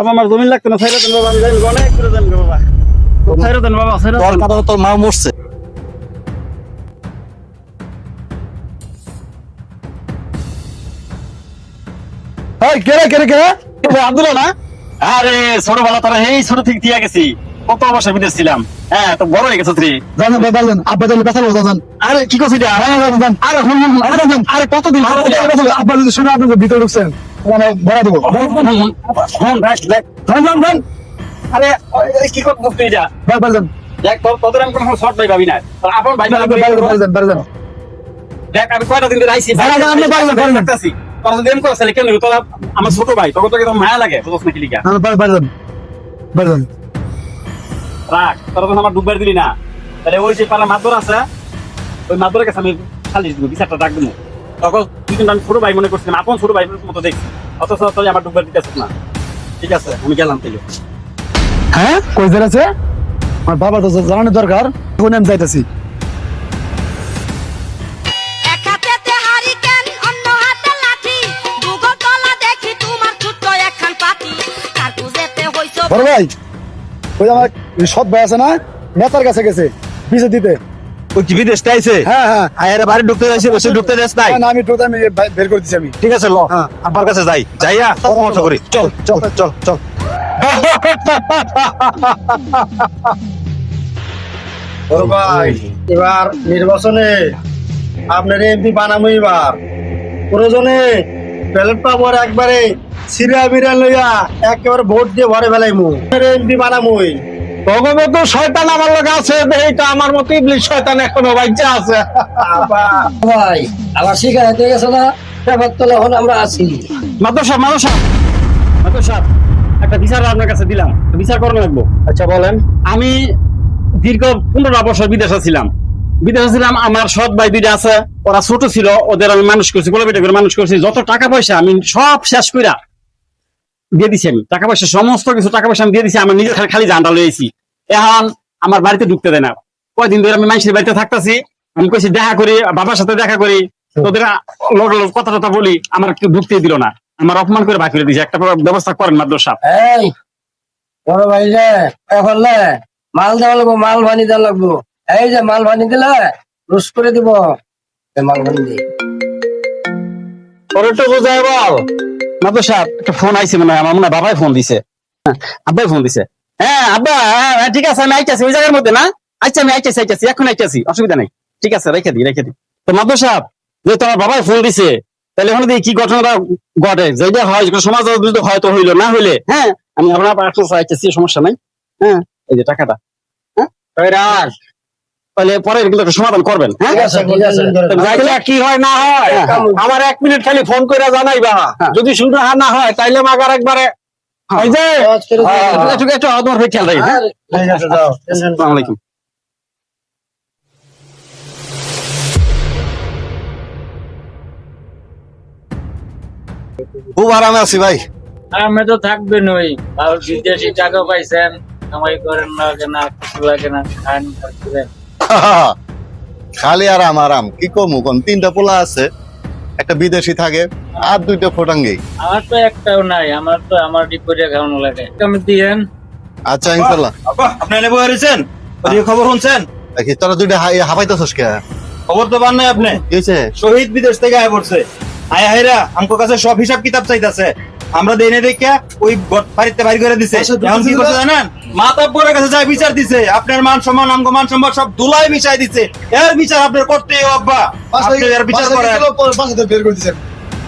বাবা আমার জমি লাগতো না ছাইরা দেন বাবা আমি যাই অনেক করে দেন বাবা। ছাইরা দেন বাবা ছাইরা তোর তোর মা মরছে। এই কেরে কেরে কেরে আব্দুল্লাহ না? আরে ছোটবেলা তোরা এই ছোট থেকে দিয়া গেছি। কত বছর বিদেশ ছিলাম। হ্যাঁ তো বড় হয়ে গেছে তুই। জানেন বলেন আব্বা জানেন জান। আরে কি করছিস এটা আরে হুন হুন আরে জান আরে কতদিন আরে আব্বা যদি শুনে আপনি ভিতরে ঢুকছেন। মানে বড় দেবো। আরে কি এটা? ভাই বলেন দেখ তোদের আমি কোনো শর্ট ভাই ভাবি না আপন ভাই দেখ আমি কয়টা দিন তোরা আমার ছোট ভাই তোকে তো মায়া লাগে বুঝছ নাকি বলেন রাখ তোরা তো আমার ডুববার দিলি না তাহলে ওই যে পালা মাদর আছে ওই মাদরের কাছে আমি খালি দিব বিচারটা ডাক দিব। তখন কিন্তু আমি ছোট ভাই মনে করছিলাম আপন ছোট ভাই মতো দেখছি। অথচ তুই আমার ডুববার দিতেছিস না। ঠিক আছে আমি গেলাম তাইলে। হ্যাঁ? কই আছে? আমার বাবা তো জানানোর দরকার। এখন আমি যাইতেছি। এক হাতেতে হারিকেন অন্য হাতে লাঠি। দুগো তলা দেখি তোমার ছোট্ট একখান পাতি কার খুঁজেতে হইছো বড় ভাই ওই আমার সৎ ভাই আছে না? নেতার কাছে গেছে বিজে দিতে। ওই কি বিদেশ আইছে? হ্যাঁ হ্যাঁ। আয়ের বাড়ি ঢুকতে যাইছে বসে ঢুকতে যাস নাই। না, আমি টোটা আমি বের করে দিচ্ছি আমি। ঠিক আছে ল। হ্যাঁ। কাছে যাই। যাইয়া পরামর্শ করি। চল চল চল চল। বড় ভাই এবার নির্বাচনে আপনার এমপি বানাবো এবার। প্রয়োজনে ব্যালট পাবর একবারে সিরিয়া বিরিয়া লইয়া একেবারে ভোট দিয়ে ভরে ফেলাইমু। এমপি বানামুই ভগবত শয়তান আমার লোক আছে এইটা আমার মতো ইবলিশ শয়তান এখনও বাচ্চা আছে। ভাই আমার শিকার হয়ে গেছে না? ব্যাপার তো এখন আমরা আছি। মাদর সাহেব মাদর সাহেব মাদর সাহেব একটা বিচার আপনার কাছে দিলাম। বিচার করানো লাগবো? আচ্ছা বলেন। আমি দীর্ঘ পনেরো বছর বিদেশে ছিলাম। বিদেশে ছিলাম আমার সৎ ভাই দুইটা আছে ওরা ছোট ছিল ওদের আমি মানুষ করছি গোলা বেটা করে মানুষ করছি। যত টাকা পয়সা আমি সব শেষ কইরা দিয়ে দিছি আমি। টাকা পয়সা সমস্ত কিছু টাকা পয়সা আমি দিয়ে দিছি আমার নিজের খালি খালি জানটা লইছি এখন আমার বাড়িতে ঢুকতে দেয় না। কয়দিন ধরে আমি মানুষের বাড়িতে থাকতেছি। আমি কইছি দেখা করি বাবার সাথে দেখা করি। তোদের কথা টথা বলি। আমার একটু ঢুকতে দিল না। আমার অপমান করে বাকি করে দিয়েছে। একটা ব্যবস্থা করেন মাদ্রাস সাহেব এই বড় ভাই রে এখন মাল দেওয়া লাগবো মাল ভানি দেওয়া লাগবো। এই যে মাল ভানি দিলে রুস করে দিব। মাল ভানি দি। তোর একটু বুঝাই বল। তোমার বাবাই ফোন দিছে, তাহলে ওখানে দেখি কি ঘটনাটা ঘটে। যেটা হয় সমাজ হয়তো হইল, না হইলে? হ্যাঁ আমি আপনার পাশে আইতাছি, সমস্যা নাই। হ্যাঁ এই যে টাকাটা। হ্যাঁ। তাহলে পরে একটা সমাধান করবেন হ্যাঁ? কি হয় না হয় হ্যাঁ, হ্যাঁ। আমার এক মিনিট খালি ফোন করে জানাইবা যদি শুনে হা না হয় তাইলে মাগার একবারে খেয়াল রাখি আলাইকুম। খুব আরামে আছি ভাই। আমি তো থাকবেন ওই আর বিদেশি টাকা পাইছেন কামাই করেন না লাগে না কিছু লাগে না খান। খালি আরাম আরাম কি কমু? কোন তিনটা পোলা আছে একটা বিদেশি থাকে আর দুইটা ফোটাঙ্গি। আমার তো একটাও নাই আমার তো আমার ডিপোরিয়া খাওয়ানো লাগে। আমি দিয়েন। আচ্ছা ইনশাল্লাহ আপনি এনে বই রয়েছেন? খবর শুনছেন? দেখি তোরা দুইটা হাই- হাঁপাইতেছস কে? খবর তো পান নাই আপনি। কি হয়েছে শহীদ বিদেশ থেকে আয় পড়ছে। আয় হাইরা আমকো কাছে সব হিসাব কিতাব চাইতাছে। আমরা দেনে দেখে ওই বাড়িতে বাড়ি করে দিছে। এখন কি করছে জানেন? মাতা পরে কাছে যায় বিচার দিছে। আপনার মান সম্মান আমগো মান সম্মান সব ধুলাই মিশাই দিছে। এর বিচার আপনার আব্বা। আপনি এর বিচার করেন। বের করে দিচ্ছেন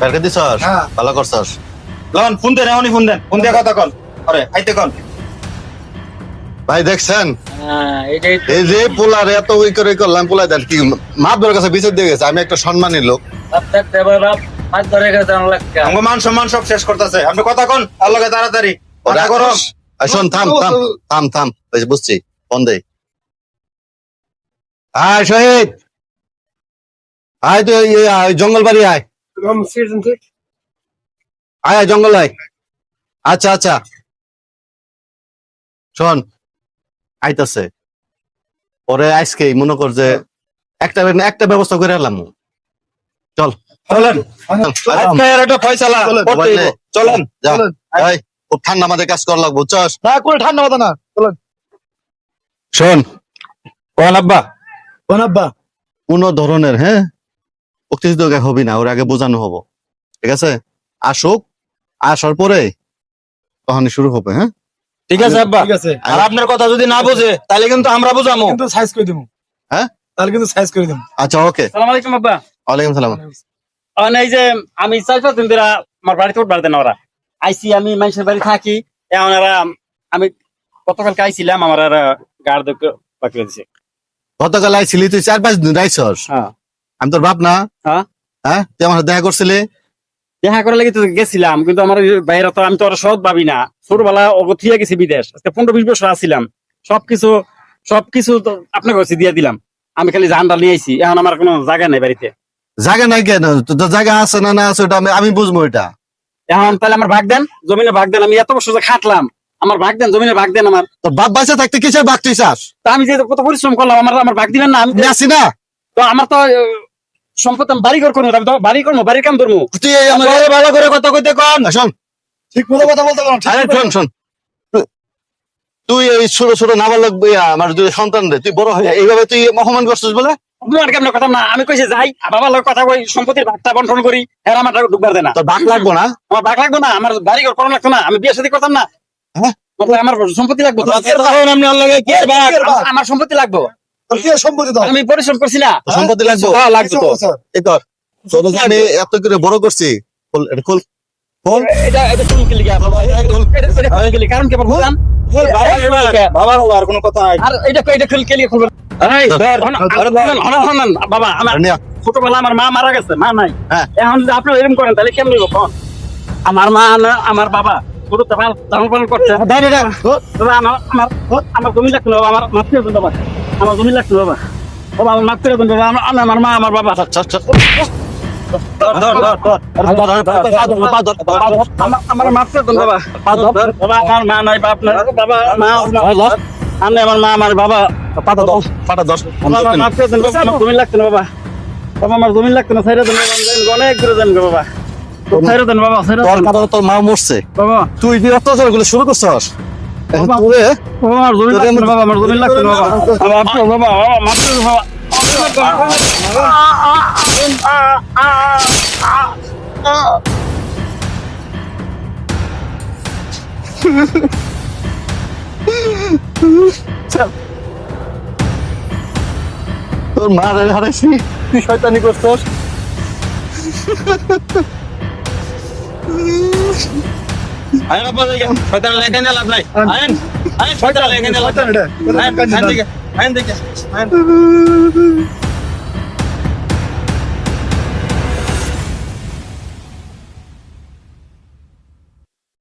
বেরকে দিছস? হ্যাঁ। ভালো করছস। লন ফোন দেন এখনই ফোন দেন। ফোন দিয়ে কথা কন। আরে আইতে কন। ভাই দেখছেন? হ্যাঁ এই যে পোলার এত ওই করে করলাম পোলা দেন কি? মাদুরের কাছে বিচার দিয়ে গেছে আমি একটা সম্মানী লোক। ধরে মান সম্মান সব শেষ করতেছে। আপনি কথা কন আল্লাহকে তাড়াতাড়ি। কথা আর শোন থাম থাম থাম থাম বুঝছি ফোন দে। আয় শহীদ। আয় তো জঙ্গল বাড়ি আয়। আয় আয় জঙ্গল আয়। আচ্ছা আচ্ছা। শোন আইতাছে। পরে আজকে মনে কর যে একটা একটা ব্যবস্থা করে এলাম। চল। চলেন। একটা ফয়সালা চলেন যা। আয় খুব ঠান্ডা মাথায় কাজ করা লাগবো চস না কোনো ঠান্ডা মাথা না চলো শোন। কোন আব্বা? কোন আব্বা? কোন ধরনের হ্যাঁ? উত্তেজিত হবি না ওর আগে বোঝানো হব। ঠিক আছে? আসুক আসার পরে কহানি শুরু হবে হ্যাঁ? ঠিক আছে আব্বা। ঠিক আছে। আর আপনার কথা যদি না বোঝে তাহলে কিন্তু আমরা বুঝামো। কিন্তু সাইজ করে দিব হ্যাঁ? তাহলে কিন্তু সাইজ করে দিব আচ্ছা ওকে। সালাম আলাইকুম আব্বা। ওয়ালাইকুম সালাম। অন এই যে আমি পাঁচ দিন আমার বাড়িতে উঠবার দেন ওরা। আইসি আমি মানুষের বাড়ি থাকি। এখন এরা আমি গতকালকে আইছিলাম আমার আর গাড় দুঃখ বাকি দিছে। গতকাল আইছিলি তুই চার পাঁচ দিন রাইছস হ্যাঁ। আমি তোর বাপ না? হ্যাঁ। হ্যাঁ? তুই আমার দেখা করছিলি? দেখা করে লাগি তো গেছিলাম কিন্তু আমার বাইরে তো আমি তো ওরা সৎ ভাবি না। ছোটবেলা অগথিয়া গেছি বিদেশ। আজকে পনেরো বিশ বছর আসছিলাম সবকিছু সবকিছু তো আপনাকে কাছে দিয়ে দিলাম। আমি খালি জানডাল নিয়ে আইছি। এখন আমার কোনো জায়গা নাই বাড়িতে। জায়গা নাই কেন? জায়গা আছে না না আছে ওটা আমি আমি বুঝব এটা। এখন তাহলে আমার ভাগ দেন জমিনে ভাগ দেন আমি এত বছর খাটলাম। আমার ভাগ দেন জমিনে ভাগ দেন আমার। তোর বাপ বাচ্চা থাকতে কিসের বাঘ তুই চাস? তা আমি যে কত পরিশ্রম করলাম আমার আমার ভাগ দিবেন না আমি আছি না? তো আমার তো সম্পদ আমি বাড়ি ঘর করব আমি তো বাড়ি করব বাড়ির কাম ধরবো। তুই এই আমার আরে ভালো করে কথা কইতে কোন শোন। ঠিক মতো কথা বলতে শোন শোন। তুই- এই ছোট ছোট নাবালক আমার দুই সন্তান রে তুই বড় হয়ে এইভাবে তুই অপমান করছিস বলে? কেমন কথা না আমি কইছে যাই বাবার লোক কথা কই সম্পত্তির ভাগটা বন্টন করি হ্যাঁ আমার ঢুকবার দেয় না। তোর লাগবো না? আমার ভাগ লাগবে না আমার বাড়ি ঘর লাগতো না আমি বিয়ে শাদী করতাম না। হ্যাঁ? আমার সম্পত্তি লাগবে তো। আপনি আল্লাহকে আমার- সম্পত্তি লাগবে। আমি পরিশ্রম করছি না। সম্পত্তি লাগবো? হ্যাঁ, লাগবে তো। এই আমি এত করে বড় করছি। খোল, এটা খোল। এটা এটা এটা খুলে? কারণ কি? বাবা বুঝান বাবার হলো আর কোনো কথা নাই। আর এটা এটা খুলে খুলবেন বাবা আমার। ছোটবেলা মা মারা গেছে মা নাই। হ্যাঁ। এখন যদি আপনি এরকম করেন তাহলে কেমন হইব কন? আমার মা আমার বাবা পাল- লালন পালন করছে। আমার আমার আমার জমি লাগতো না বাবা আমার বাবা। আমার জমি লাগতো বাবা। বাবা আমার বাবা আমার মা আমার বাবা। চল, চল। আমার- দেন বাবা বাবা মা আমার- বাবা পাটা দশ, পাটা দশ। আমার করে দেন বাবা বাবা বাবা আমার জমি দেন বাবা অনেক দূরে দেন তুই যে অত্যাচারগুলো শুরু করছস বাবা আমার বাবা আমার জমি লাগতো বাবা বাবা বাবা বাবা তোর মা রে হারাইছি তুই শয়তানি করছস? আয় বাবা শয়তান লেখা নিয়ে লাভ নাই। আয়েন শয়তান লেখা নিয়ে লাভ নাই। এটা আয়েন